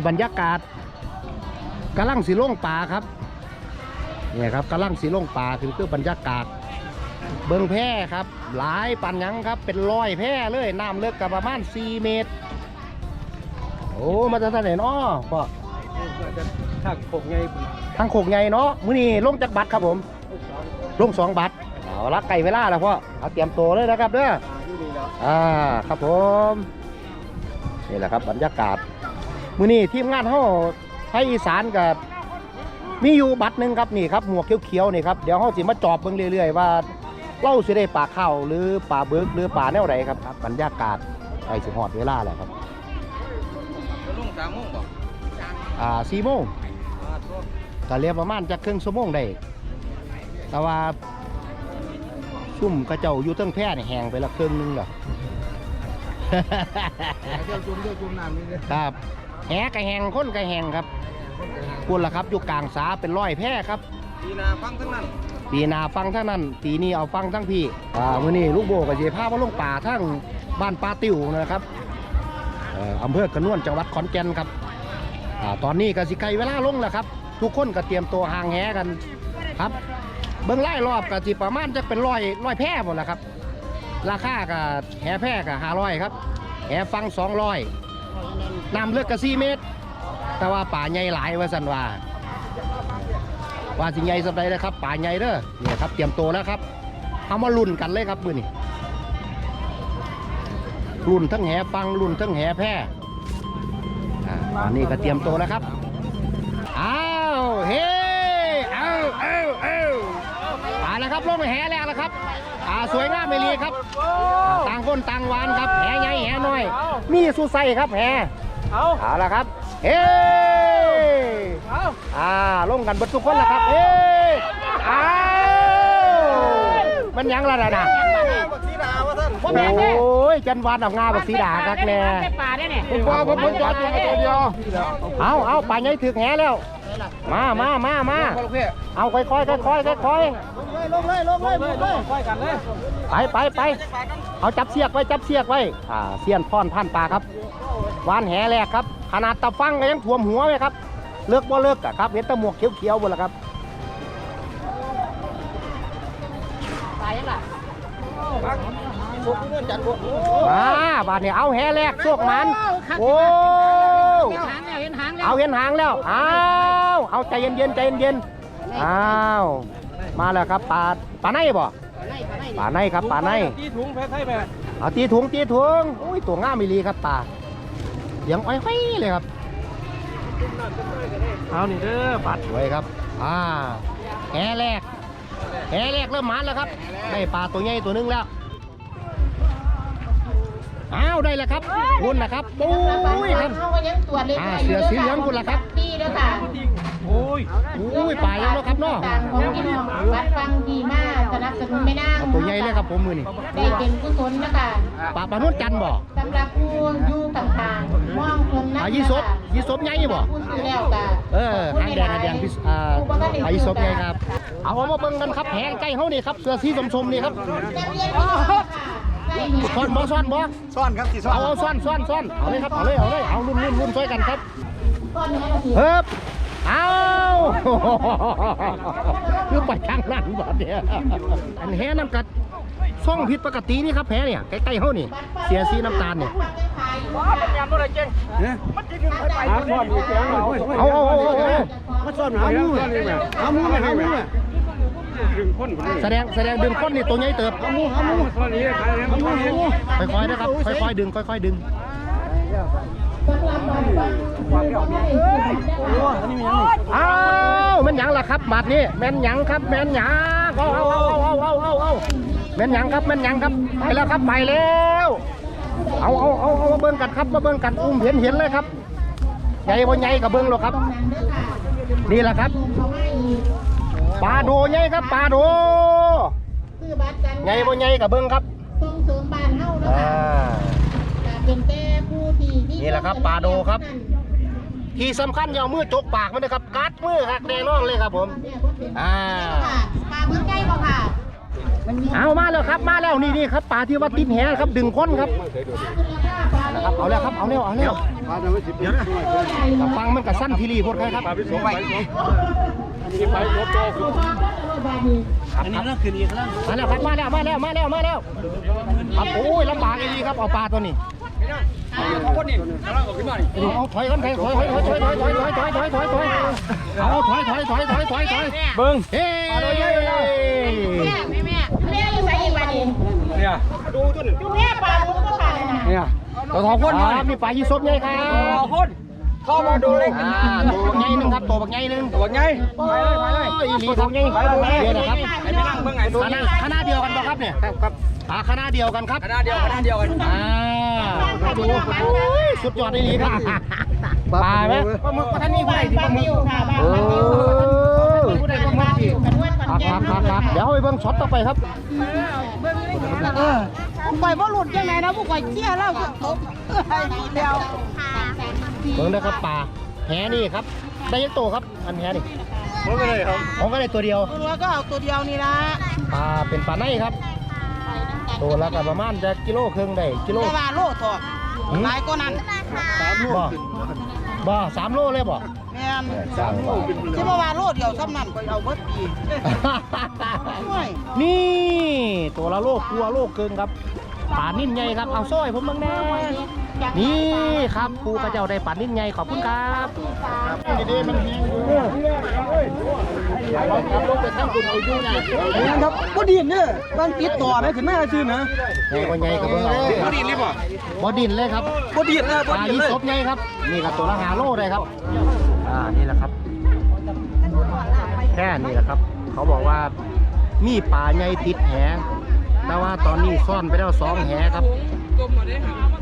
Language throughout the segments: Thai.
นี่บรรยากาศกำลังสีลงป่าครับเนี่ยครับกำลังสีลงป่าคือคือบรรยากาศ เบิงแพร่ครับ หลายปันหยังครับ เป็นร้อยแพร่เลยน้ำเลิกกับประมาณ4เมตร โอ้มาจากทางไหนเนาะพ่อถ้าโคกไงทางโขกใหญ่เนาะมื้อนี้ลงจากบัตรครับผมลงสองบัตรเอาละไก่เวลาแล้วพ่อเอาเตรียมตัวเลยนะครับเด้ออยู่นี่แล้วอ่าครับผมนี่แหละครับบรรยากาศ มื้อนี้ทีมงานเฮาไทยอีสานกับมีอยู่บัตรหนึ่งครับนี่ครับหมวกเขียวๆนี่ครับเดี๋ยวเฮาสิมาจอบเบิ่งเรื่อยๆว่าเล่าสิได้ปลาข้าวหรือปลาเบิกหรือปลาแนวใดครับครับบรรยากาศใกล้สิฮอดเวลาแล้วครับจะลุงสามโมงบ่อ่า4โมงก็เรียกประมาณจักครึ่งชั่วโมงได้แต่ว่าซุ่มกระเจ้าอยู่เทั้งแพร่นี่แห้งไปละครึ่งหนึงแล้วเที่ยวจุ่มเที่ยวจุ่มน้ำนี่เลยครับ แหกระแหงค้นกระแหงครับคุณล่ะครับอยู่กลางสาเป็นร้อยแพร่ครับ ปีนาฟังทั้งนั้น ปีหนาฟังทั้งนั้น ปีนี้เอาฟังทั้งพี่อ่ามื้อนี้ลูกโบกับเจพามาลงป่าทั้งบ้านปาติวนะครับเอ่ออำเภอกระนวนจังหวัดขอนแก่นครับอ่าตอนนี้ก็สิใกล้เวลาลงแล้วครับ ทุกคนก็เตรียมตัวห่างแหกันครับ เบิ้งไล่รอบก็สิประมาณจะเป็นร้อยร้อยแพร่หมดแล้วครับ ราคาก็แหแพร่ก็ห้าร้อยครับแหฟังสองร้อย น้ำเลือกก็สี่เมตร แต่ว่าป่าใหญ่หลายว่าสันว่าว่าสิใหญ่สัปดาห์นะครับ ป่าใหญ่เด้อเนี่ยครับ เตรียมตัวแล้วครับเอามาลุ่นกันเลยครับมือนี้ลุ่นทั้งแหฟังลุ่นทั้งแหแพร่อ่าตอนนี้ก็เตรียมตัวแล้วครับอ้าวเฮ้เอาเอาเอามาแล้วครับลงแหแล้วละครับ อ่าสวยงามไม่ลีครับอ่าต่างคนต่างหวานครับแหใหญ่แหน้อย มีสุไซครับแหเอาเอาละครับ เฮ้เอาอ่าลงกันเบดทุกคนแล้วครับเฮ้อ้าวมันยังละนะบักสีดาวะท่านโอ้ยจันวานออกงาบักสีดาคักแน่ได้ป่าได้เนี่ยผมว่าผมผมจอดตัวตัวเดียวเอาเอาป่าใหญ่ถึกแหแล้ว มามามามาพ่อลูกพี่เอาค่อยๆค่อยๆค่อยๆค่อย ลงเลยลงเลยลงเลยค่อยกันเลยๆไปไปไปเอาจับเสียกไว้จับเสียกไว้อ่าเสียนพรพันปลาครับวานแหแรกครับ ขนาดตะฟังก็ยังท่วมหัวเลยครับ เลิกบ่เลิกอะครับเห็นแตะหมวกเขียวๆหมดแล้วครับป่ายังล่ะผมเงื่อนจัดบ่มาบาดนี้เอาแห่แรกโชคมันโอ้เห็นหางแล้วเห็นหางแล้วเอาเห็นหางแล้วเอาเอาใจเย็นๆใจเย็นๆอ้าว มาแล้วครับปลาปลาในบ่ปลาในครับปลาในตีถุงแพ้ไทยไปเอาตีถุงตีถุงโอ้ยตัวง่ามมีลีครับปลาเลี้ยงอ้อยๆเลยครับเอานี่เด้อบัตรสวยครับอ่าแห่แรกแห่แรกเริ่มมันแล้วครับ ได้ปลาตัวใหญ่ตัวหนึงแล้วอ้าวได้แล้วครับคุณนะครับปุ้ยครับเขาก็ยังตรวจเลยอ่าเสือสีเหลืองคุณล่ะครับดีด้ว ยค่ะโอ้ยอุ้ยปลายังเนาะครับเนาะต่างของกินวัดฟังดีมากสนับสนุนไม่น่าเอาตัวใหญ่เลยครับผมมือนี่ได้เป็นกุศลนะคะปลาปลานุ่นจันทร์บ่สำหรับผู้อยู่ต่างๆมองคนนั้นปลายี่สบยี่สบใหญ่บ่ ผู้ซื้อแล้วก็เออหางแดงหางแดงพี่อ่าปลายี่สบใหญ่ครับ เอามาเบิ่งกันครับแหงใกล้เฮานี่ครับ เสื้อสีสมๆนี่ครับจะเรียนรู้ค่ะได้เห็นซ่อนบ่ซ่อนบ่ซ่อนครับสิซ่อนเอาเอาซ่อนซ่อนซ่อนเอาเลยครับ เอาเลย เอาเลย เอารุ่นรุ่นรุ่นช่วยกันครับ ก้อนเนื้อเราถือ เฮ้บ เอาคือไปทางนั้นบ่เนี่ยอันแหน้ำกัดซ่องผิดปกตินี่ครับแหเนี่ยใกล้ๆเฮานี่ เสียสีน้ำตาลเนี่ยเนี่ยมันจะดึงไปไปหาซ่อนอยู่แกงเราเอาเอาเอาเอาเอามาซ่อนหามือหามือหามือดึงคนคนนี้แสดงแสดงดึงก้นนี่ตัวใหญ่เติบ หามือหามือซ่อนนี้ใครเนี่ยหามือหามือค่อยๆนะครับ ค่อยๆดึง ค่อยๆดึง อ้าวแม่นหยังล่ะครับบาดนี้แม่นหยังครับแม่นหยังเอาเอาเอาเอาเอาเอาเอาแม่นหยังครับแม่นหยังครับไปแล้วครับไปแล้วเอาเอาเอาเอามาเบิ่งกันครับมาเบิ่งกันอุ้มเห็นเห็นเลยครับใหญ่บ่ใหญ่กับเบิ่งหรอกครับ นี่แหละครับปลาโดใหญ่ครับปลาโดใหญ่บ่ใหญ่กับเบิ่งครับส่งเสริมบ้านเฮาเนาะอ่าค่ะเป็นแต่ผู้ นี่แหละครับปลาโดครับ ที่สำคัญอย่าเอามือจกปากมันนะครับ กัดมือหักแน่นอนเลยครับผม อ่า ค่ะปลาเมืองใกล้บ่ค่ะเอามาแล้วครับมาแล้วนี่นี่ครับปลาที่ว่าติดแหครับดึงค้นครับปลาคุณราคาปลาโลนะครับเอาแล้วครับเอาแล้วเอาแล้วพาทำให้สิบเดี๋ยวนะแต่ฟังมันกับสั้นทีรีพดครับพาไปส่งไปที่ไปรถโตคืออันนี้นั่นคืออีกแล้วมาแล้วครับมาแล้วมาแล้วมาแล้วมาแล้วครับโอ้ยลำบากดีครับเอาปลาตัวนี้ คนนี่กำลังออกขึ้นมานี่เอาถอยกันถอยถอยถอยถอยถอยถอยถอยถอยถอยถอยถอยถอยเอาถอยถอยถอยถอยถอยถอยเบิ้งเฮ้แม่แม่แม่แม่อยู่ไหนอีกบ้านนี้เนี่ยดูตัวหนึ่งอยู่แม่ปลาลูกก็ปลาเลยนะเนี่ยตัวทองคนครับมีปลายีสบไงครับทองคนเข้ามาดูเลยอ่าตัวบักไงหนึงครับตัวบักไงหนึงตัวไงไปเลยไปเลยอีหลีครับนี่เนี่ยนะครับไอ้ไปนั่งเบิ้งไงดูคณะคณะเดียวกันป่ะครับเนี่ยครับอ่าคณะเดียวกันครับคณะเดียวคณะเดียวกันอ่าดูโอ้ย สุดยอดอีหลีครับปลาไหมปลาหมึกปลาท่านนี่ผู้ใดที่ปลาหมึกค่ะบ้านเออผู้ใดก็มาที่กันวันขอนครับแก่คนรับครับครับเดี๋ยวเอาไปเบิ่งช็อตต่อไปครับผมไปว่าหลุดยังไงนะพวกไปเชี่ยแล้วก็ตบไอ้ทีเดียวเบิ่งนะครับปลาแหนี่ครับ ได้ยักโตครับ อันแหนี่ผมก็เลยครับผมก็ได้ตัวเดียวตัวก็เอาตัวเดียวนี่ละปลาเป็นปลาในครับ ตัวละก็ประมาณจะกิโลครึ่งได้กิโลแต่ว่าโลทอหลายก็นั้นสามลูกบ่บ่สามโลเลยบ่แม่นสามโลที่มาว่าโลเดียวซ้ำนั่นก็เอาเบิดปีไม่นี่ตัวละโลกกลัวโลกเกินครับป่านิ่นใหญ่ครับเอาซ้อยผมบ้างแน่นี่ ครับปูกระเจ้าได้ป่านิ่นใหญ่ขอบคุณครับดีๆมันเฮียงครับลงไปข้างคุณเอาอยู่นะนี่ครับบ่ดีเนี่ยมันติดต่อไหมขึ้นมาชื่อนะใหญ่กว่าใหญ่กับเบิ่งเอาพอดีรีบอะบ่ดินเลยครับบ่ดีนะปลายี่สบใหญ่ครับ นี่ครับตัวละหาโลได้ครับ อ่า นี่แหละครับ แค่นี้แหละครับ เขาบอกว่ามีปลาใหญ่ติดแหแต่ว่าตอนนี้ซ่อนไปแล้วสองแหครับ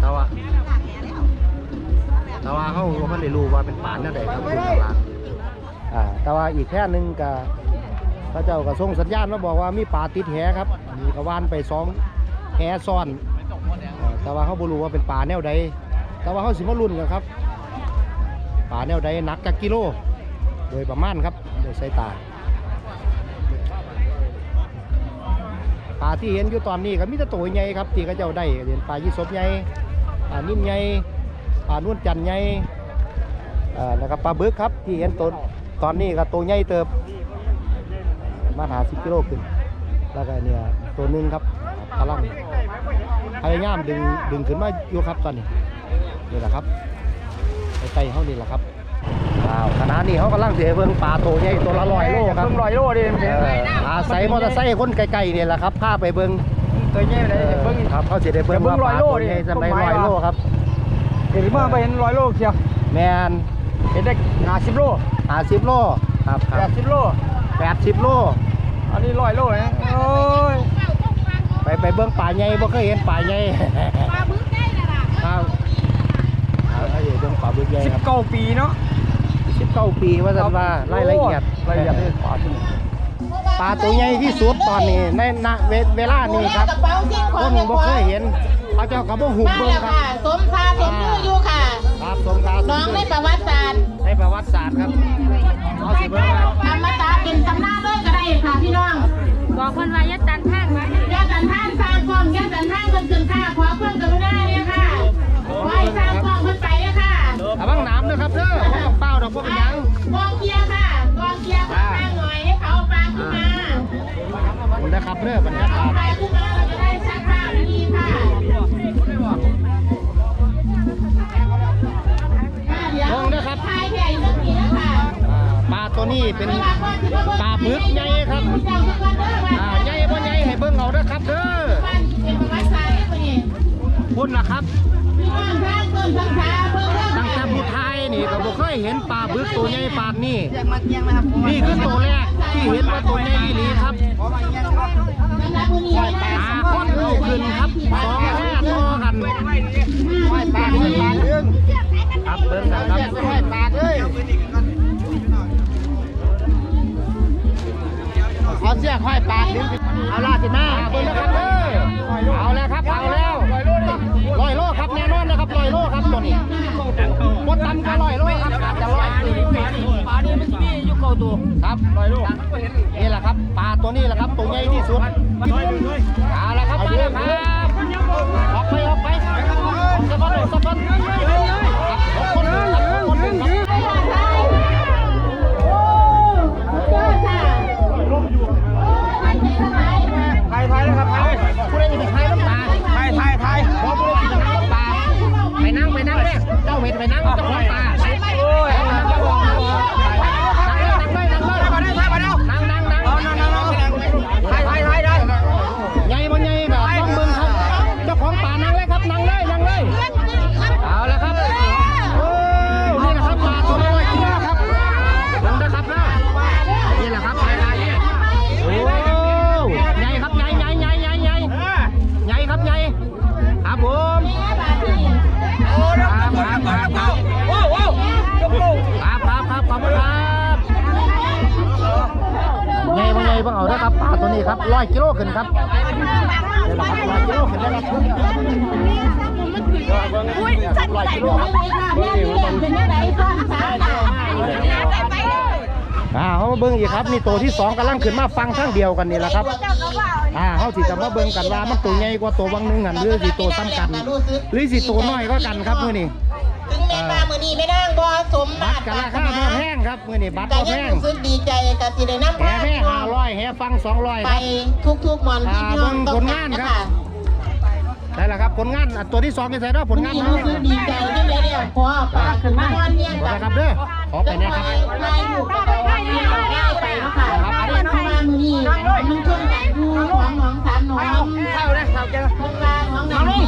แต่ว่า แต่ว่าเขาเขาไม่ได้รู้ว่าเป็นปลาเนื้อใดครับอยู่ข้างล่างอ่าแต่ว่าอีกแค่หนึ่งก็พระเจ้าก็ส่งสัญญาณมาบอกว่ามีปลาติดแหครับมีกระวานไปสองแหซ่อนอ่าแต่ว่าเขาบ่รู้ว่าเป็นปลาแนวใดแต่ว่าเขาสิมาลุ้นกันครับปลาแนวใดหนักจักกิโล โดยประมาณครับโดยสายตา ปลาที่เห็นอยู่ตอนนี้ก็มีแต่ตัวใหญ่ครับที่เขาเจ้าได้เห็นปลายี่สบใหญ่ปลานิ่มใหญ่ ปลานวลจันทร์ใหญ่อ่าแล้วก็ปลาบึกครับที่เห็นตัวตอนนี้ก็ตัวใหญ่เติบ มาหาสิบกิโลขึ้นแล้วก็เนี่ยตัวหนึงครับกำลังพยายามดึงดึงขึ้นมาอยู่ครับตอนนี้นี่แหละครับใกล้ๆเขานี่แหละครับว้าวขณะนี้เขากำลังเสียเบิ่งปลาตัวใหญ่ตัวละร้อยโลครับเบิ่งร้อยโลดิเอออาศัยมอเตอร์ไซค์คนไกลๆเนี่ยแหละครับพาไปเบิ่งตัวใหญ่เลยเบิ่งครับเขาสิได้เบิ่งเดี๋ยวเบิ่ว่างปลาร้อยโลตัวดิใหญ่สำหรับต้นไม้ร้อยโลว่ะครับ เห็นมาไปเห็นร้อยโลเชียวแมนเห็นได้ห้าสิบโลห้าสิบโลครับคแปรับดสิบโลแปดสิบโลอันนี้ร้อยโลนะโอ้ยไปไปเบิ่งป่าใหญ่บ่เคยเห็นป่าใหญ่ปลาบึ้งได้ละล่ะครับเอาให้เบิ่งป่าบึกใหญ่สิบครับเก้าปีเนาะสิบเก้าปีว่าสันว่ารายละเอียดรายละเอียดนี่ปลาที่นี่ปลาตัวใหญ่ที่สุดตอนนี้ในณเวเวลานี้ครับกระเป๋าสิ่งขคองนยังบ่เคยเห็น เขาเจ้าก็บ่หูมาเบิ่งแล้วครับค่ะสมชาสมชื่ออยู่ค่ะ ครับสมคาสมน้องในชื่อประวัติศาสตร์ในประวัติศาสตร์ครับเอาสิเบิ่งครับอมตะเป็นตำนานเลยก็ได้ค่ะพี่น้องบอกคนว่ายัดตันข้างไว้ยาสันท่านสร้างกล้องยาสันท่านคนขึ้นค่าขอเพิ่มกรุณาเนี่ยค่ะไหวสร้างกล้องคนไปเลยค่ะระวังน้ำนะครับเด้อบ่ต้องเป้าดอกพวกเป็นหยังกองเกียร์ค่ะกองเกียร์ข้างหน่อยให้เขาเอาปลาขึ้นมาคุณนะครับเด้อบรรยากาศไปขึ้นมา ตัวนี้เป็นปลาบึกใหญ่ครับอ่าใหญ่บ่ใหญ่ให้เบิ่งเอาเด้อครับเด้อพุ่นนะครับตั้งแต่ผู้ไทยนี่ก็บ่เคยเห็นปลาบึกตัวใหญ่ปานนี้แยกมาเกียงนะครับนี่คือตัวแรกที่เห็นว่าตัวใหญ่อีหลีครับปลาค้อนลูกขึ้นครับสองแม่ต่อกันครับเบิ่งกันครับ เชือกห้อยปากดึงเอาล่าสิหน้าเบิ้ลนะครับเด้อเอาแล้วครับเอาแล้วลอยโลครับแน่นอนนะครับลอยโลครับตัวนี้มดดำก็ลอยโลครับจะลอยปลาดีมันที่นี่ยุคเก่าตัวครับลอยโลนี่แหละครับปลาตัวนี้แหละครับตัวใหญ่ที่สุดเอาละครับมาแล้วครับออกไปออกไปสะบัดสะบัดครับคนคนคน ไปนั่งจะมองตา ครับนี่แหละครับร้อยกิโลขึ้นได้ครับร้อยกิโลครับแม่ที่เลี้ยงเป็นยังไงซ้ามค่ะอ่าเขาเบิ้งอีกครับนี่ตัวที่สองกำลังขึ้นมาฟังทั้งเดียวกันนี่แหละครับอ่าเขาสิจะมาเบิ้งกันว่ามันตัวใหญ่กว่าตัววังนึงหันหรือสิตัวซ้ำกัน หรือสิตัวน้อยก็กันครับเมื้อนี้ ม่มามือนี้ไม่นั่งบ่สมบับัตรติกันราคาบ่แพงครับมื้อนี้บัตรแต่บ่แพยังงรู้สึกดีใจกับสิได้น้ำแห่แม่ห้าร้อยแห่ฟังสองร้อยคไปรับ ทุกๆวันที่อ่าพี่น้องเบิ่งต้อผงลการงานนะครับคะได้แล้วครับผลงานอะตัวที่สองนี่ใส่ได้ผลงานนี่เขารู้สึกดีใจที่ได้เนี่ยพอปากขึ้นมาวันเนี้ยได้ครับเด้อขอไปนะครับลายอยู่ก็ไปได้ง่ายไปเนาะค่ะเพราะว่ามือนี้มันช่วงกันอยู่ของน้องสามน้องเข้าได้เข้าเจอเมืองลางน้องหนึ่งนี่น้อง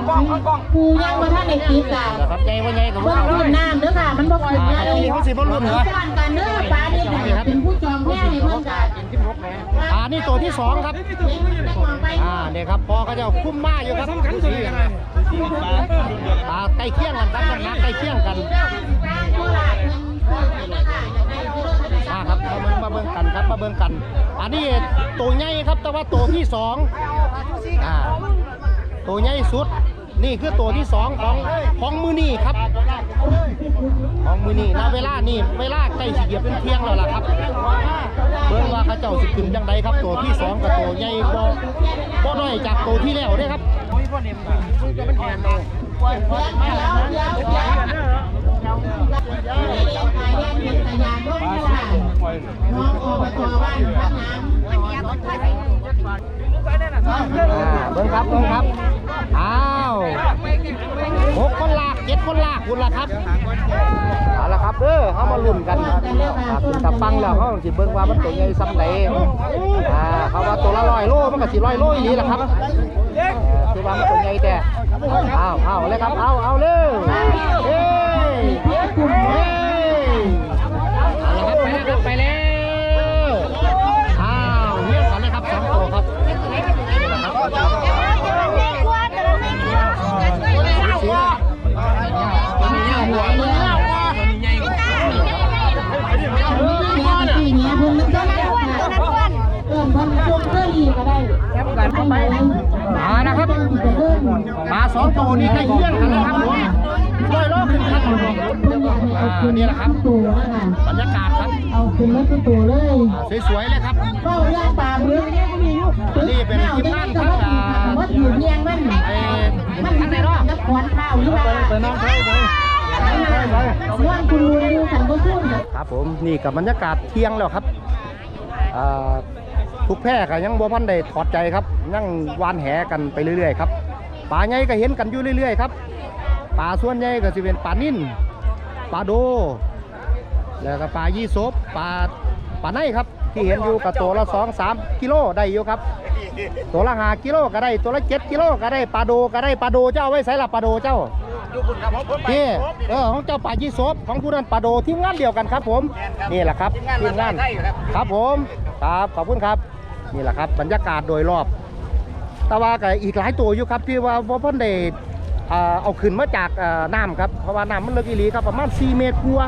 นั่งมองกองกองกูยังมาท่านในคลิปอะนะครับใหญ่มาใหญ่กับพวเบิ่กงเรารุ่นน้ำเด้อค่ะ มันบ่ขึ้นอ่าง่ายอันนี้เขาสิบ่รุ่นเหรอสร้างกันเด้อป้านี่เป็นผู้จองแม่ให้เพิ่นกันอ่านี่ตัวที่สองครับอ่าเนี่ยครับพอเขาจะคุ้มมาอยู่ครับสีอ่าใกล้เคียงกันครับน้ำหนักใกล้เคียงกันอ่าครับมาเบิ่งมาเบิ่งกันครับมาเบิ่งกัน อันนี้ตัวใหญ่ครับแต่ว่าตัวที่สองอ่าตัวใหญ่สุด นี่คือตัวที่สองของของมือนี่ครับ ของมือนี่ณเวลานี่เวลาใกล้สิเหยียบเป็นเที่ยงแล้วล่ะครับ เบิ่งว่าเขาเจ้าสิขึ้นจังใดครับ ตัวที่สองกับตัวใหญ่บ่บ่น้อยจากตัวที่แล้วเด้ครับน้องอบตบ้านพักน้ำอ่าเบิ่งครับเบิ่งครับอ้าว หกคนลากเจ็ดคนลากคุณล่ะครับเอาละครับเออเขามาลุ้นกันครับคุณถ้าฟังแล้วเขาสิเบิ่งว่ามันตัวใหญ่ซ้ำไหนอ่าเขาว่าตัวละร้อยโลมันก็สิร้อยโลอีหลีล่ะครับคือว่ามันตัวใหญ่แต่เอาเอาเลยครับเอาเอาเร็วเฮ้ย มานะครับ มาสองตัวนี้ใกล้เคียงกันนะครับผมร้อยโลขึ้นครับอ่านี่แหละครับตัวนะคะบรรยากาศครับ เอาขึ้นรถตัวเลยอ่าสวยๆเลยครับก็เรื่องปลาบึ้งนี่เป็นทีมงานครับอ่าว่าอยู่เรียงมันไอ้มันทางไหนรอบนักขวัญข้าวหรือว่าไปนั่งไปไปว่างคุณลุงดูขันก็สู้เถอะครับผมนี่กับบรรยากาศเที่ยงแล้วครับอ่า ทุกแพร่ก็ยังบ่พันได้ถอดใจครับยังวานแหกันไปเรื่อยๆครับปลาใหญ่ก็เห็นกันอยู่เรื่อยๆครับปลาส่วนใหญ่ก็สิเป็นปลานิ่นปลาโด แล้วก็ปลายี่สบปลาปลาในครับ ที่เห็นอยู่กับตัวละสองสามกิโลได้อยู่ครับ ตัวละห้ากิโลก็ได้ตัวละเจ็ดกิโลก็ได้ปลาโดก็ได้ปลาโดเจ้าไว้ใส่ละปลาโดเจ้าพี่เออของเจ้าปลายี่สบของผู้นั้นปลาโดทีมงานเดียวกันครับ ผมนี่แหละครับทีมงานครับผมครับขอบคุณครับ นี่แหละครับ บรรยากาศโดยรอบ แต่ว่าก็อีกหลายตัวอยู่ครับที่ว่าพ่อพ่นได้อ่าเอาขึ้นมาจากอ่าน้ำครับเพราะว่าน้ำมันลึกอีหลีครับประมาณ 4 เมตรกว่า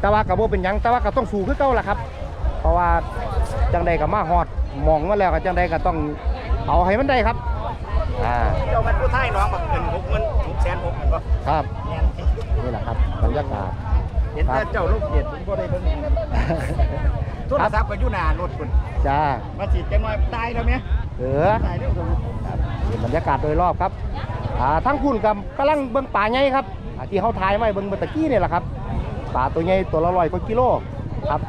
แต่ว่ากับโบเป็นหยังแต่ว่าก็ต้องสู้คือเก่าแหละครับ เพราะว่าจังใดก็มาฮอดหมองมาแล้วก็จังใดก็ต้องเอาให้มันได้ครับอ่าเจ้ามันผู้ไทยน้องแบบเงินหกเงินหกแสนหกก็ครับนี่แหละครับบรรยากาศเห็นแต่เจ้าลูกเกียรติผมก็ได้เบิ่งโท รศัพท์ก็อยู่หน้ารถคุณจ้ามาฉีดจังหน่อยตายแล้วไหมเออตายแล้วครับครับนี่บรรยากาศโดยรอบครับอ่าทั้งคุณกับกำลังเบิ่งป่าใหญ่ครับอ่าที่เขาถ่ายไว้เบิ่งเมื่อตะกี้นี่แหละครับป่าตัวใหญ่ตัวละร้อยกว่ากิโลครับ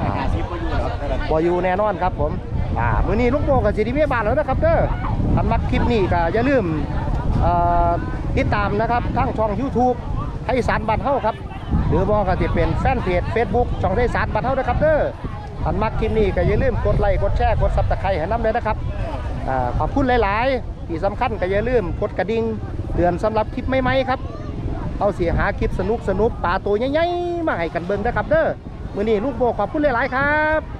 อ่าห้าสิบก็อยู่แล้วแต่ละบอยู่แน่นอนครับผมอ่ามื้อนี้ลูกโป่งกับสิริเมียบานแล้วนะครับเด้อท่านมักคลิปนี้ก็อย่าลืมเอ่อติดตามนะครับทั้งช่อง YouTube ไทยสารบันเฮาครับ หรือบ่ก็สิเป็นแฟนเพจ Facebook ช่องไทยสารบันเฮานะครับเด้อท่านมักคลิปนี้ก็อย่าลืมกดไลค์กดแชร์กดซับสไครต์ให้น้ำเลยนะครับอ่าขอบคุณหลาย ๆ ที่สำคัญก็อย่าลืมกดกระดิ่งเตือนสำหรับคลิปใหม่ๆครับเอาเสียหาคลิปสนุกสนุกปลาตัวใหญ่ๆมาให้กันเบิ่งนะครับเด้อมื้อนี้ลูกโบขอบคุณหลาย ๆ ครับ